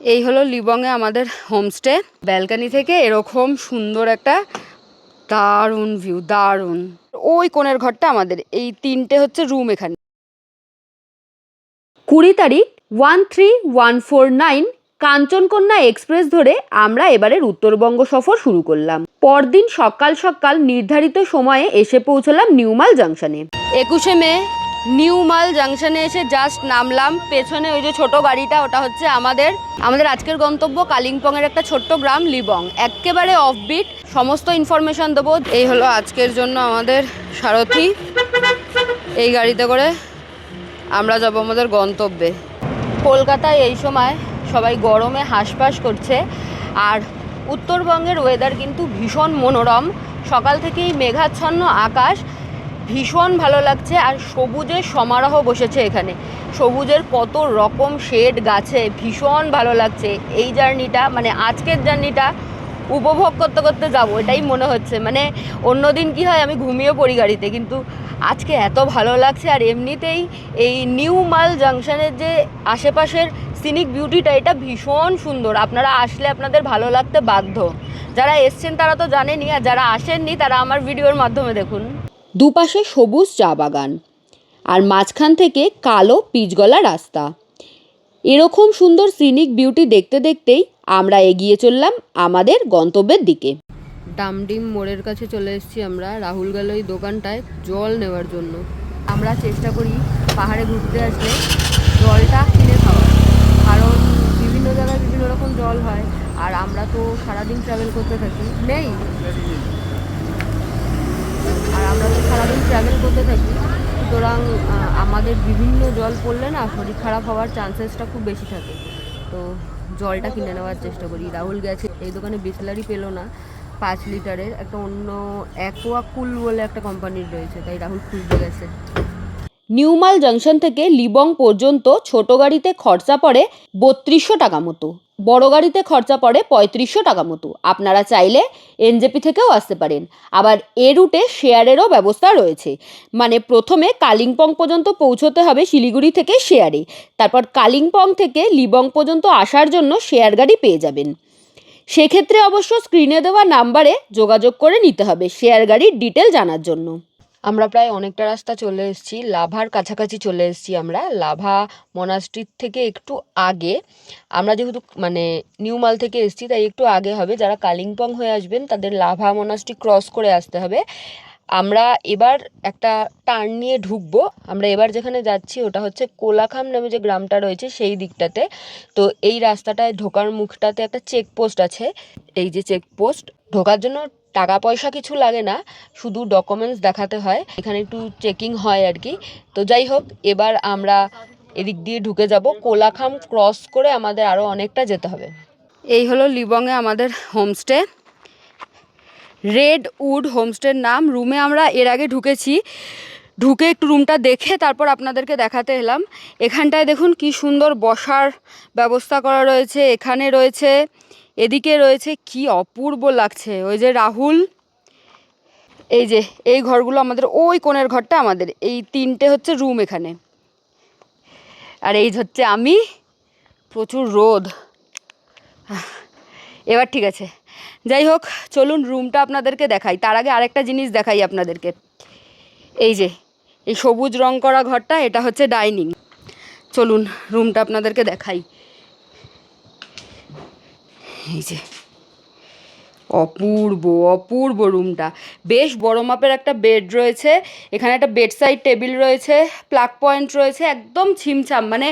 এই হলো লিবংয়ে আমাদের হোমস্টে ব্যালকানি থেকে এরকম সুন্দর একটা দারুণ ভিউ দারুণ। ওই কোণের ঘরটা আমাদের, এই তিনটে হচ্ছে রুম এখানে। কুড়ি তারিখ one three one four nine Kanchankanya express ধরে আমরা এবারের উত্তরবঙ্গ সফর শুরু করলাম। পরদিন সকাল সকাল নির্ধারিত সময়ে এসে পৌঁছলাম নিউমাল জাংশনে একুশে মে নিউমাল জাংশনে এসে জাস্ট নামলাম। পেছনে ওই যে ছোট গাড়িটা, ওটা হচ্ছে আমাদের আমাদের আজকের গন্তব্য কালিম্পংয়ের একটা ছোট্ট গ্রাম, লিবং। একেবারে অফবিট সমস্ত ইনফরমেশন দেবো। এই হলো আজকের জন্য আমাদের সারথি। এই গাড়িতে করে আমরা যাব আমাদের গন্তব্যে। কলকাতায় এই সময় সবাই গরমে হাঁসফাঁস করছে, আর উত্তরবঙ্গের ওয়েদার কিন্তু ভীষণ মনোরম। সকাল থেকেই মেঘাচ্ছন্ন আকাশ ভীষণ ভালো লাগছে আর সবুজের সমারোহ বসেছে এখানে। সবুজের কত রকম শেড গাছে, ভীষণ ভালো লাগছে। এই জার্নিটা মানে আজকের জার্নিটা উপভোগ করতে করতে যাব, এটাই মনে হচ্ছে। মানে অন্যদিন কি হয়, আমি ঘুমিয়ে পড়ি গাড়িতে, কিন্তু আজকে এত ভালো লাগছে আর এমনিতেই এই নিউ মাল জাংশনের যে আশেপাশের সিনিক বিউটিটা এটা ভীষণ সুন্দর। আপনারা আসলে আপনাদের ভালো লাগতে বাধ্য। যারা এসছেন তারা তো জানেনই, আর যারা আসেননি তারা আমার ভিডিওর মাধ্যমে দেখুন। দুপাশে সবুজ চা বাগান আর মাঝখান থেকে কালো পিচগলা রাস্তা। এরকম সুন্দর সিনিক বিউটি দেখতে দেখতেই আমরা এগিয়ে চললাম আমাদের গন্তব্যের দিকে। ডামডিম মোড়ের কাছে চলে এসেছি আমরা। রাহুল গেল এই দোকানটায় জল নেওয়ার জন্য। আমরা চেষ্টা করি পাহাড়ে ঘুরতে আসলে জলটা কিনে খাওয়ার। কারণ বিভিন্ন জায়গায় বিভিন্ন রকম জল হয়। আর আমরা তো সারাদিন ট্রাভেল করতে থাকি। নেই। আর আমরা তো সারাদিন ট্রাভেল করতে থাকি, সুতরাং আমাদের বিভিন্ন জল পড়লে না শরীর খারাপ হওয়ার চান্সেসটা খুব বেশি থাকে। তো জলটা কিনে নেওয়ার চেষ্টা করি। রাহুল গেছে, এই দোকানে বিসলারি পেল না, পাঁচ লিটারের, একটা অন্য অ্যাকোয়া কুল বলে একটা কোম্পানির রয়েছে, তাই রাহুল খুঁজতে গেছে। নিউমাল জাংশন থেকে লিবং পর্যন্ত ছোট গাড়িতে খরচা পড়ে বত্রিশশো টাকা মতো, বড় গাড়িতে খরচা পড়ে পঁয়ত্রিশশো টাকা মতো। আপনারা চাইলে এনজেপি থেকেও আসতে পারেন। আবার এ রুটে শেয়ারেরও ব্যবস্থা রয়েছে। মানে প্রথমে কালিম্পং পর্যন্ত পৌঁছতে হবে শিলিগুড়ি থেকে শেয়ারে। তারপর কালিম্পং থেকে লিবং পর্যন্ত আসার জন্য শেয়ার গাড়ি পেয়ে যাবেন। সেক্ষেত্রে অবশ্য স্ক্রিনে দেওয়া নাম্বারে যোগাযোগ করে নিতে হবে শেয়ার গাড়ির ডিটেল জানার জন্য। আমরা প্রায় অনেকটা রাস্তা চলে এসেছি, লাভার কাছাকাছি চলে এসেছি আমরা। লাভা মনাস্ট্রির থেকে একটু আগে। আমরা যেহেতু মানে নিউমাল থেকে এসেছি, তাই একটু আগে হবে। যারা কালিম্পং হয়ে আসবেন, তাদের লাভা মনাস্ট্রি ক্রস করে আসতে হবে। আমরা এবার একটা টার্ন নিয়ে ঢুকবো। আমরা এবার যেখানে যাচ্ছি, ওটা হচ্ছে কোলাখাম নামে যে গ্রামটা রয়েছে, সেই দিকটাতে। তো এই রাস্তাটায় ঢোকার মুখটাতে একটা চেকপোস্ট আছে। এই যে চেকপোস্ট ঢোকার জন্য টাকা পয়সা কিছু লাগে না, শুধু ডকুমেন্টস দেখাতে হয়। এখানে একটু চেকিং হয় আর কি। তো যাই হোক, এবার আমরা এদিক দিয়ে ঢুকে যাব। কোলাখাম ক্রস করে আমাদের আরও অনেকটা যেতে হবে। এই হলো লিবংয়ে আমাদের হোমস্টে রেড উড হোমস্টের নাম। রুমে আমরা এর আগে ঢুকেছি। ঢুকে একটু রুমটা দেখে তারপর আপনাদেরকে দেখাতে এলাম। এখানটায় দেখুন কি সুন্দর বসার ব্যবস্থা করা রয়েছে, এখানে রয়েছে, এদিকে রয়েছে কি অপূর্ব লাগছে। ওই যে রাহুল, এই যে, এই ঘরগুলো আমাদের, ওই কোণের ঘরটা আমাদের, এই তিনটে হচ্ছে রুম এখানে। আর এই হচ্ছে আমি, প্রচুর রোদ। এবার ঠিক আছে। যাই হোক, চলুন রুমটা আপনাদেরকে দেখাই। তার আগে আরেকটা জিনিস দেখাই আপনাদেরকে। এই যে এই সবুজ রং করা ঘরটা, এটা হচ্ছে ডাইনিং। চলুন, রুমটা আপনাদেরকে দেখাই। এই যে, অপূর্ব অপূর্ব রুমটা। বেশ বড় মাপের একটা বেড রয়েছে, এখানে একটা বেড সাইড টেবিল রয়েছে, প্লাগ পয়েন্ট রয়েছে, একদম ছিমছাম মানে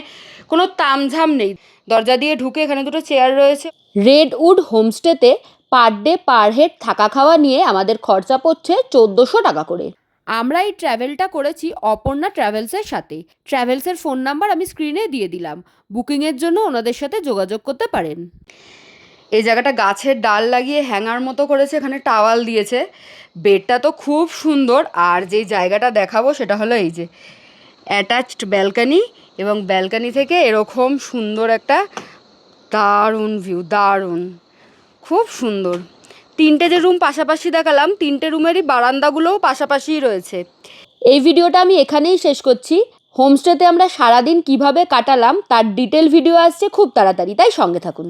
কোনো তামঝাম নেই। দরজা দিয়ে ঢুকে এখানে দুটো চেয়ার রয়েছে। রেড উড হোমস্টেতে পার ডে পার হেড থাকা খাওয়া নিয়ে আমাদের খরচা পড়ছে চোদ্দোশো টাকা করে। আমরা এই ট্র্যাভেলটা করেছি অপর্ণা ট্র্যাভেলসের সাথে। ট্র্যাভেলসের ফোন নাম্বার আমি স্ক্রিনে দিয়ে দিলাম। বুকিংয়ের জন্য ওনাদের সাথে যোগাযোগ করতে পারেন। এই জায়গাটা গাছের ডাল লাগিয়ে হ্যাঙ্গার মতো করেছে, এখানে টাওয়াল দিয়েছে। বেডটা তো খুব সুন্দর, আর যেই জায়গাটা দেখাবো সেটা হলো এই যে অ্যাটাচড ব্যালকানি এবং ব্যালকানি থেকে এরকম সুন্দর একটা দারুণ ভিউ, দারুণ, খুব সুন্দর। তিনটে যে রুম পাশাপাশি দেখালাম, তিনটে রুমেরই বারান্দাগুলোও পাশাপাশিই রয়েছে। এই ভিডিওটা আমি এখানেই শেষ করছি। হোমস্টেতে আমরা সারাদিন কীভাবে কাটালাম, তার ডিটেল ভিডিও আসছে খুব তাড়াতাড়ি, তাই সঙ্গে থাকুন।